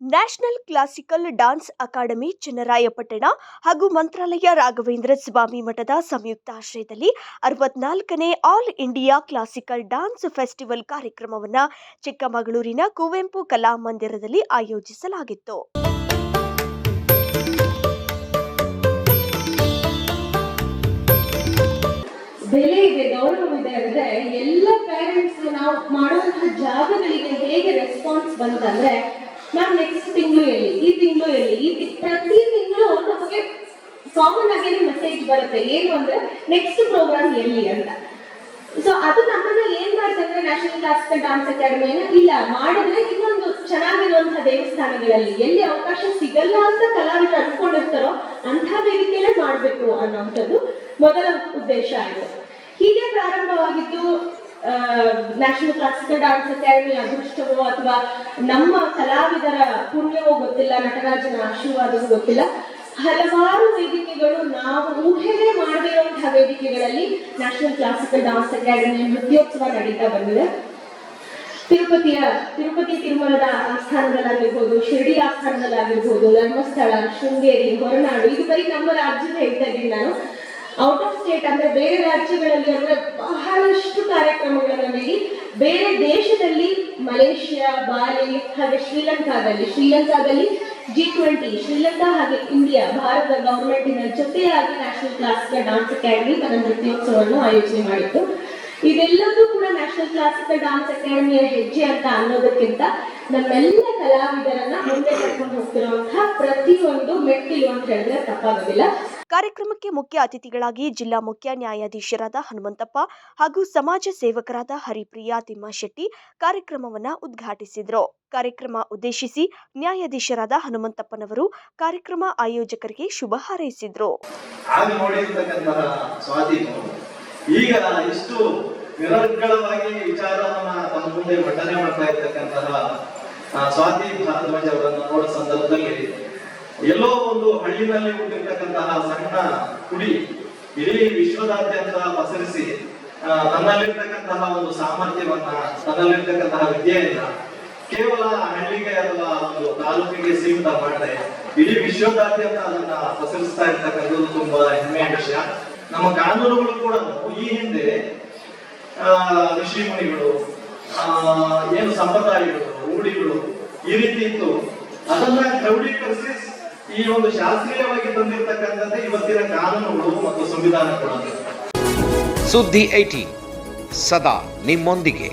National classical dance academy, Channarayapatna ಹಾಗೂ ಮಂತ್ರಾಲಯ ರಾಘವೇಂದ್ರ ಸ್ವಾಮಿ ಮಠದ ಸಂಯುಕ್ತಾಶ್ರಯದಲ್ಲಿ ಅರವತ್ನಾಲ್ಕನೇ all India classical dance festival ಕಾರ್ಯಕ್ರಮವನ್ನು ಚಿಕ್ಕಮಗಳೂರಿನ ಕುವೆಂಪು ಕಲಾ ಮಂದಿರದಲ್ಲಿ ಆಯೋಜಿಸಲಾಗಿತ್ತು. ಬೆಲೆ ಇದೆ ಗೌರವ ಇದೆ ಅಂದ್ರೆ ಎಲ್ಲ ಪೇರೆಂಟ್ಸ್ ನಾವು ಮಾಡುವಂತಹ ಜಾಗಗಳಿಗೆ ಹೇಗೆ ರೆಸ್ಪಾನ್ಸ್ ಬಂತಂದ್ರೆ ಮ್ಯಾಮ್ ನೆಕ್ಸ್ಟ್ ತಿಂಗಳು ಹೇಳಿ. ಈ ತಿಂಗಳು ಹೇಳಿ. ಈ ಪ್ರತಿ ತಿಂಗಳು ನಮಗೆ ಕಾಮನ್ ಆಗಿ ಮೆಸೇಜ್ ಬರುತ್ತೆ. ಏನು ಅಂದ್ರೆ ನೆಕ್ಸ್ಟ್ ಪ್ರೋಗ್ರಾಮ್ ಎಲ್ಲಿ ಅಂತ. ಸೊ ಅದು ನಮ್ಮನ್ನ ಏನ್ ಮಾಡ್ತಂದ್ರೆ ನ್ಯಾಷನಲ್ ಕ್ಲಾಸಿಕಲ್ ಡಾನ್ಸ್ ಅಕಾಡೆಮಿನ ಇಲ್ಲ, ಮಾಡಿದ್ರೆ ಇನ್ನೊಂದು ಚೆನ್ನಾಗಿರುವಂತಹ ದೇವಸ್ಥಾನಗಳಲ್ಲಿ ಎಲ್ಲಿ ಅವಕಾಶ ಸಿಗಲ್ಲ ಅಂತ ಕಲಾವಿದರು ಅನ್ಕೊಂಡಿರ್ತಾರೋ ಅಂಥ ವೇದಿಕೆಯಲ್ಲೇ ಮಾಡ್ಬೇಕು ಅನ್ನೋಂಥದ್ದು ಮೊದಲ ಉದ್ದೇಶ ಆಯ್ತು ಹೀಗೆ ಪ್ರಾರಂಭವಾಗಿದ್ದು ನ್ಯಾಷನಲ್ ಕ್ಲಾಸಿಕಲ್ ಡಾನ್ಸ್ ಅಕಾಡೆಮಿ ಅದೃಷ್ಟವೋ ಅಥವಾ ನಮ್ಮ ಕಲಾವಿದರ ಪುಣ್ಯವೋ ಗೊತ್ತಿಲ್ಲ, ನಟರಾಜನ ಆಶೀರ್ವಾದವೂ ಗೊತ್ತಿಲ್ಲ. ಹಲವಾರು ವೇದಿಕೆಗಳು ನಾವು ಊಹೆನೇ ಮಾಡದೇ ಇರುವಂತಹ ವೇದಿಕೆಗಳಲ್ಲಿ ನ್ಯಾಷನಲ್ ಕ್ಲಾಸಿಕಲ್ ಡಾನ್ಸ್ ಅಕಾಡೆಮಿ ನೃತ್ಯೋತ್ಸವ ನಡೀತಾ ಬಂದಿದೆ. ತಿರುಪತಿಯ, ತಿರುಪತಿ ತಿರುಮಲದ ಆಸ್ಥಾನದಲ್ಲಾಗಿರ್ಬೋದು, ಶಿರಡಿ ಆಸ್ಥಾನದಲ್ಲಾಗಿರ್ಬೋದು, ಧರ್ಮಸ್ಥಳ, ಶೃಂಗೇರಿ, ಹೊರನಾಡು, ಇದು ಬರೀ ನಮ್ಮ ರಾಜ್ಯದ ಹೇಳ್ತಾ ಇದ್ದೀನಿ ನಾನು. ಔಟ್ ಆಫ್ ಸ್ಟೇಟ್ ಅಂದ್ರೆ ಬೇರೆ ರಾಜ್ಯಗಳಲ್ಲಿ ಅಂದ್ರೆ ಬೇರೆ ದೇಶದಲ್ಲಿ ಮಲೇಷಿಯಾ, ಬಾಲಿ, ಹಾಗೆ ಶ್ರೀಲಂಕಾದಲ್ಲಿ ಶ್ರೀಲಂಕಾದಲ್ಲಿ ಜಿ ಟ್ವೆಂಟಿ ಶ್ರೀಲಂಕಾ ಹಾಗೆ ಇಂಡಿಯಾ ಭಾರತ ಗವರ್ಮೆಂಟಿನ ಜೊತೆಯಾಗಿ ನ್ಯಾಷನಲ್ ಕ್ಲಾಸಿಕಲ್ ಡಾನ್ಸ್ ಅಕಾಡೆಮಿ ತನ್ನ ನೃತ್ಯೋತ್ಸವವನ್ನು ಆಯೋಜನೆ ಮಾಡಿತ್ತು. ಇದೆಲ್ಲದೂ ಕೂಡ ನ್ಯಾಷನಲ್ ಕ್ಲಾಸಿಕಲ್ ಡಾನ್ಸ್ ಅಕಾಡೆಮಿಯ ಹೆಜ್ಜೆ ಅಂತ ಅನ್ನೋದಕ್ಕಿಂತ ನಮ್ಮೆಲ್ಲ ಕಲಾವಿದರನ್ನ ಮುಂದೆ ಕರ್ಕೊಂಡು ಹೋಗ್ತಿರುವಂತಹ ಮೆಟ್ಟಿಲು ಅಂತ ಹೇಳಿದ್ರೆ ತಪ್ಪಾಗೋದಿಲ್ಲ. ಕಾರ್ಯಕ್ರಮಕ್ಕೆ ಮುಖ್ಯ ಅತಿಥಿಗಳಾಗಿ ಜಿಲ್ಲಾ ಮುಖ್ಯ ನ್ಯಾಯಾಧೀಶರಾದ ಹನುಮಂತಪ್ಪ ಹಾಗೂ ಸಮಾಜ ಸೇವಕರಾದ ಹರಿಪ್ರಿಯಾ ತಿಮ್ಮಶೆಟ್ಟಿ ಕಾರ್ಯಕ್ರಮವನ್ನು ಉದ್ಘಾಟಿಸಿದರು. ಕಾರ್ಯಕ್ರಮ ಉದ್ದೇಶಿಸಿ ನ್ಯಾಯಾಧೀಶರಾದ ಹನುಮಂತಪ್ಪನವರು ಕಾರ್ಯಕ್ರಮ ಆಯೋಜಕರಿಗೆ ಶುಭ ಹಾರೈಸಿದರು. ಆಗ ನೋಡಿರ್ತಕ್ಕಂತಹ ಸ್ವಾಧೀನ ಈಗ ಇಷ್ಟು ನಿರರ್ಗಳವಾಗಿ ವಿಚಾರವನ್ನ ತಮ್ಮ ಮುಂದೆ ಮಂಡನೆ ಮಾಡ್ತಾ ಇರ್ತಕ್ಕಂತಹ ಆ, ಸ್ವಾತಿ ಭಾರದ್ವಾಜ್ ಅವರನ್ನು ನೋಡೋ ಸಂದರ್ಭದಲ್ಲಿ ಎಲ್ಲೋ ಒಂದು ಹಳ್ಳಿನಲ್ಲಿ ಹುಟ್ಟಿರ್ತಕ್ಕಂತಹ ಸಣ್ಣ ಕುಡಿ ಇಡೀ ವಿಶ್ವದಾದ್ಯಂತ ಪಸರಿಸಿ ತನ್ನಲ್ಲಿರ್ತಕ್ಕಂತಹ ಒಂದು ಸಾಮರ್ಥ್ಯವನ್ನ ತನ್ನಲ್ಲಿರ್ತಕ್ಕಂತಹ ವಿದ್ಯೆಯನ್ನ ಕೇವಲ ಹಳ್ಳಿಗೆ ಅಥವಾ ಒಂದು ತಾಲೂಕಿಗೆ ಸೀಮಿತ ಮಾಡದೆ ಇಡೀ ವಿಶ್ವದಾದ್ಯಂತ ಅದನ್ನ ಪಸರಿಸ್ತಾ ಇರ್ತಕ್ಕಂಥದ್ದು ತುಂಬಾ ಹೆಮ್ಮೆಯ ವಿಷಯ. ನಮ್ಮ ಕಾನೂನುಗಳು ಕೂಡ ಈ ಹಿಂದೆ ಆ, ಋಷಿ ಮುನಿಗಳು ಆ, ಏನು ಸಂಪ್ರದಾಯಗಳು ರೂಢಿಗಳು ಈ ರೀತಿ ಇತ್ತು. ಅದನ್ನ ಕ್ರೌಢೀಕರಿಸಿ ಈ ಒಂದು ಶಾಸ್ತ್ರೀಯವಾಗಿ ತಂದಿರತಕ್ಕಂಥದ್ದೇ ಇವತ್ತಿನ ಕಾನೂನುಗಳು ಮತ್ತು ಸಂವಿಧಾನ ಕೂಡ ಸುದ್ದಿ ಐಟಿ ಸದಾ ನಿಮ್ಮೊಂದಿಗೆ.